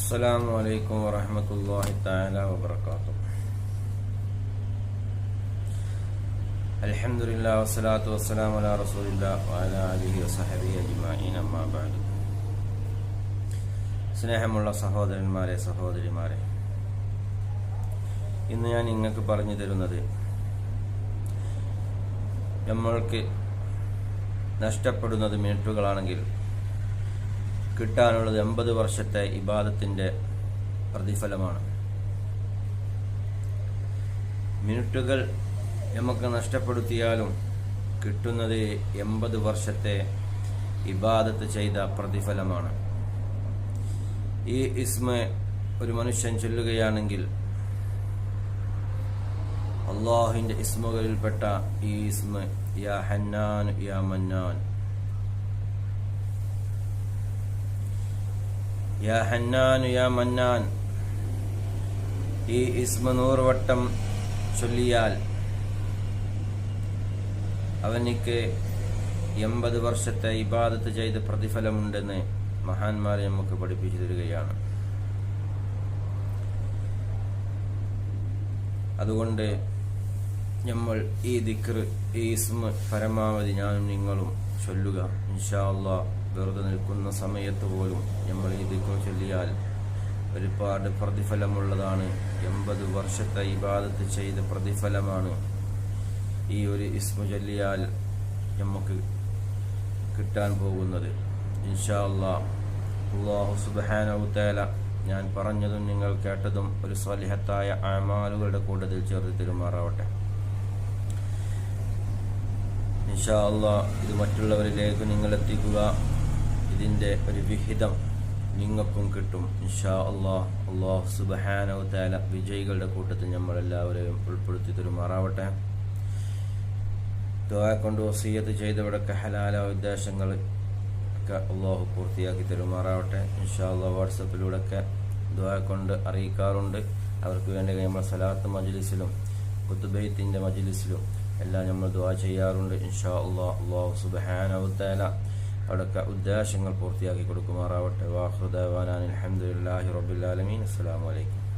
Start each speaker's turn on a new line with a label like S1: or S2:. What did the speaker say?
S1: അസ്സാം വലൈക്കും വാഹമത്തല്ലാഹി താല വാത്തു അലഹമുല്ലാ വസ്സലാത്തു വസ്സലാം അല റസൂലില്ലാ വാല അലിഹി വസഹബി അജിമായിൻ അമ്മാബാദ് സ്നേഹമുള്ള സഹോദരന്മാരെ സഹോദരിമാരെ ഇന്ന് ഞാൻ നിങ്ങൾക്ക് പറഞ്ഞു തരുന്നത് നമ്മൾക്ക് നഷ്ടപ്പെടുന്നത് മിനിറ്റുകളാണെങ്കിൽ കിട്ടാനുള്ളത് എൺപത് വർഷത്തെ ഇബാദത്തിന്റെ പ്രതിഫലമാണ്. മിനിറ്റുകൾ നമുക്ക് നഷ്ടപ്പെടുത്തിയാലും കിട്ടുന്നത് എൺപത് വർഷത്തെ ഇബാദത്ത് ചെയ്ത പ്രതിഫലമാണ്. ഈ ഇസ്മ ഒരു മനുഷ്യൻ ചൊല്ലുകയാണെങ്കിൽ അള്ളാഹുവിന്റെ ഇസ്മുകളിൽപ്പെട്ട ഈ ഇസ്മ യാ ഹന്നാൻ യാ മന്നാൻ യാ ഹന്നാനു യാ മന്നാൻ. ഈ ഇസ്മ നൂറുവട്ടം ചൊല്ലിയാൽ അവനിക്ക് എൺപത് വർഷത്തെ ഇബാദത്ത് ചെയ്ത പ്രതിഫലമുണ്ടെന്ന് മഹാന്മാരെ നമുക്ക് പഠിപ്പിച്ചു തരികയാണ്. അതുകൊണ്ട് നമ്മൾ ഈ ദിക്ർ ഈ ഇസ്മ പരമാവധി ഞാനും നിങ്ങളും ചൊല്ലുക. ഇൻഷാ വെറുതെ നിൽക്കുന്ന സമയത്ത് പോലും നമ്മൾ ഈ ദിക്ർ ചൊല്ലിയാൽ ഒരുപാട് പ്രതിഫലമുള്ളതാണ്. എൺപത് വർഷത്തെ ഇബാദത്ത് ചെയ്ത പ്രതിഫലമാണ് ഈ ഒരു ഇസ്മു ചൊല്ലിയാൽ നമുക്ക് കിട്ടാൻ പോകുന്നത്. ഇൻഷാ അള്ളാ അള്ളാഹു സുബാനവുത്തേല ഞാൻ പറഞ്ഞതും നിങ്ങൾ കേട്ടതും ഒരു സ്വലിഹത്തായ ആമാലുകളുടെ കൂട്ടത്തിൽ ചേർത്ത് ഇൻഷാ അള്ളാ ഇത് മറ്റുള്ളവരിലേക്ക് നിങ്ങൾ എത്തിക്കുക ഇതിന്റെ ഒരു വിഹിതം നിങ്ങൾക്കും കിട്ടും. ഇൻഷാ അള്ളാഹ് അള്ളാഹ് അള്ളാഹു താല വിജയികളുടെ കൂട്ടത്തിൽ നമ്മളെല്ലാവരെയും ഉൾപ്പെടുത്തി തരുമാറാവട്ടെ. ദുആ കൊണ്ട് വസീയത്ത് ചെയ്തവരൊക്കെ ഹലാല ഉദ്ദേശങ്ങൾ ഒക്കെ അള്ളാഹു പൂർത്തിയാക്കി തരുമാറാവട്ടെ. ഇൻഷാ അള്ളാഹ് വാട്സപ്പിലൂടെയൊക്കെ ദുആ കൊണ്ട് അറിയിക്കാറുണ്ട്. അവർക്ക് വേണ്ടി നമ്മൾ സലാത്ത് മജ്ലിസിലും കുത്തുബൈത്തിന്റെ മജ്ലിസിലും എല്ലാം നമ്മൾ ദുആ ചെയ്യാറുണ്ട്. ഇൻഷാ അള്ളാഹ് അള്ളാഹു സുബാനവത്തേല അവിടെയൊക്കെ ഉദ്ദേശങ്ങൾ പൂർത്തിയാക്കി കൊടുക്കുമാറാവട്ടെ. വാഹുദാൻ അലഹമുല്ലാഹി റബുലാലമീൻ അസ്സാം വലൈക്കും